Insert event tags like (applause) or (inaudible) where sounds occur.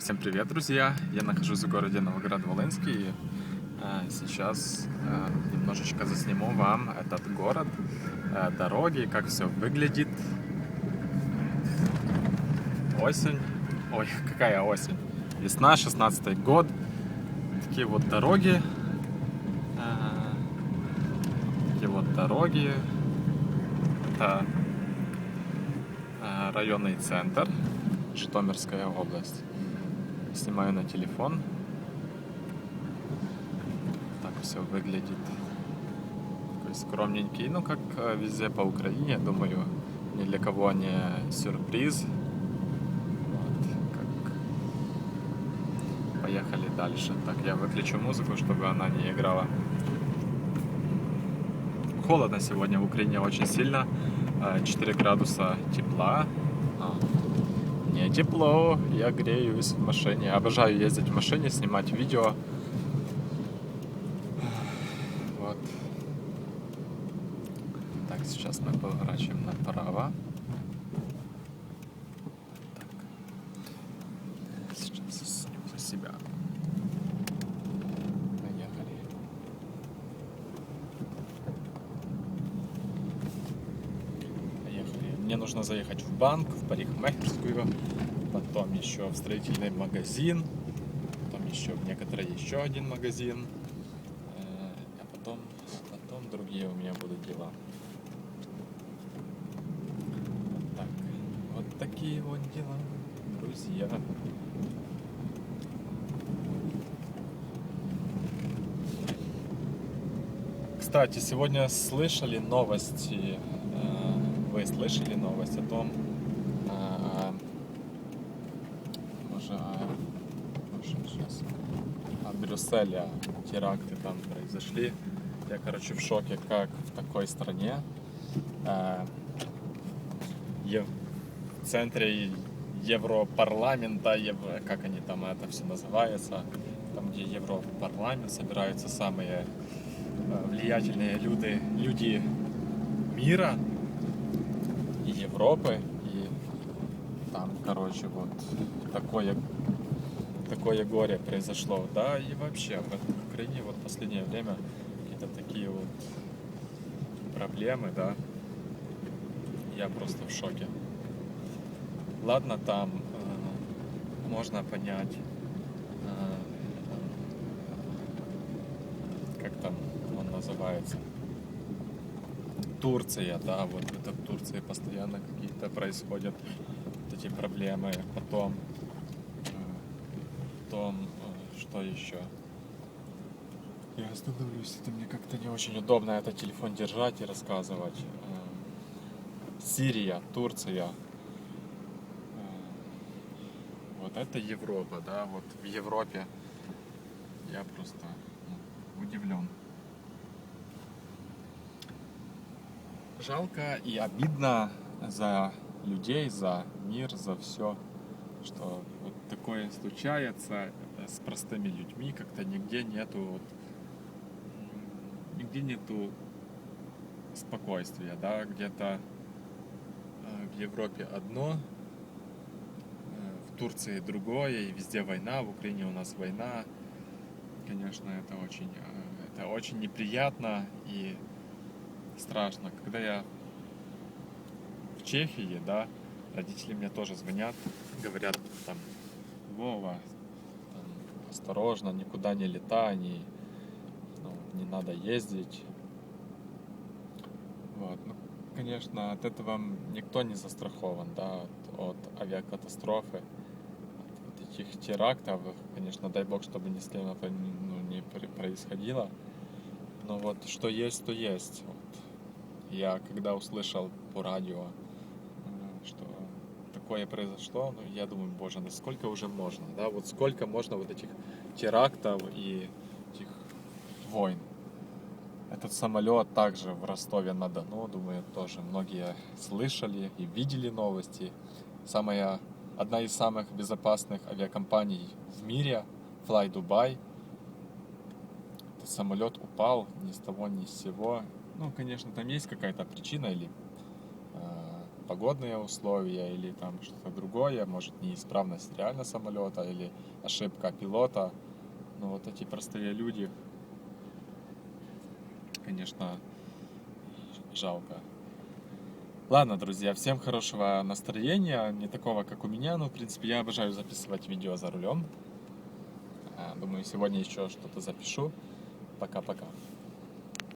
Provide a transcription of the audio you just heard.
Всем привет, друзья! Я нахожусь в городе Новоград-Волынский. и, э, Сейчас э, немножечко засниму вам этот город, э, дороги, как все выглядит. Осень. Ой, (laughs) какая осень? Весна, 16 год. Такие вот дороги. Такие вот дороги. Это районный центр, Житомирская область. Снимаю на телефон. Так все выглядит. Такой скромненький. Ну, как э, везде по Украине, думаю, ни для кого не сюрприз. Вот, как... Поехали дальше. Так, я выключу музыку, чтобы она не играла. Холодно сегодня в Украине очень сильно. Э, 4 градуса тепла. А, не тепло, я греюсь в машине. Обожаю ездить в машине, снимать видео. Вот. Так, сейчас мы поворачиваем направо. Так. Сейчас сниму себя. Поехали. Поехали. Мне нужно заехать в банк, в парикмахерскую, потом еще в строительный магазин, потом еще в некоторые еще один магазин, э, а потом, потом другие у меня будут дела. Так. Вот такие вот дела, друзья. Кстати, сегодня слышали новости, э, вы слышали новость о том, може, може сейчас, о Брюсселе теракты там произошли. Я, короче, в шоке, как в такой стране е- в центре Европарламента, Евро, как они там это все называется, там, где Европарламент, собираются самые влиятельные люди, люди мира Европы. И там, короче, вот такое, такое горе произошло. Да, и вообще в Украине вот в последнее время какие-то такие вот проблемы, да. Я просто в шоке. Ладно, там э, можно понять, э, как там он называется, Турция, да, вот это в Турции постоянно какие-то происходят эти проблемы. Потом, э, потом, э, что еще? Я остановлюсь, это мне как-то не очень удобно этот телефон держать и рассказывать. Э, Сирия, Турция. Вот это Европа, да, вот в Европе я просто ну, удивлен. Жалко и обидно за людей, за мир, за все, что вот такое случается э, с простыми людьми, как-то нигде нету вот, нигде нету спокойствия, да, где-то э, в Европе одно, э, в Турции другое, и везде война, в Украине у нас война. Конечно, это очень, это очень неприятно и страшно. Когда я в Чехии, да, родители мне тоже звонят, говорят там, Вова, там, осторожно, никуда не летай, не, ну, не надо ездить. Вот, ну, конечно, от этого никто не застрахован, да, от, от авиакатастрофы, от вот этих терактов, конечно, дай бог, чтобы ни с кем это ну, не происходило. Но вот что есть, то есть. Я когда услышал по радио, э, что такое произошло, ну, я думаю, боже, насколько уже можно, да, вот сколько можно вот этих терактов и этих войн. Этот самолет также в Ростове-на-Дону, думаю, тоже многие слышали и видели новости. Самая, одна из самых безопасных авиакомпаний в мире, Fly Dubai. Этот самолет упал ни с того ни с сего. Ну, конечно, там есть какая-то причина или э, погодные условия или там что-то другое, может неисправность реально самолета или ошибка пилота. Но вот эти простые люди, конечно, жалко. Ладно, друзья, всем хорошего настроения, не такого, как у меня, но, в принципе, я обожаю записывать видео за рулем. А, Думаю, сегодня еще что-то запишу. Пока-пока.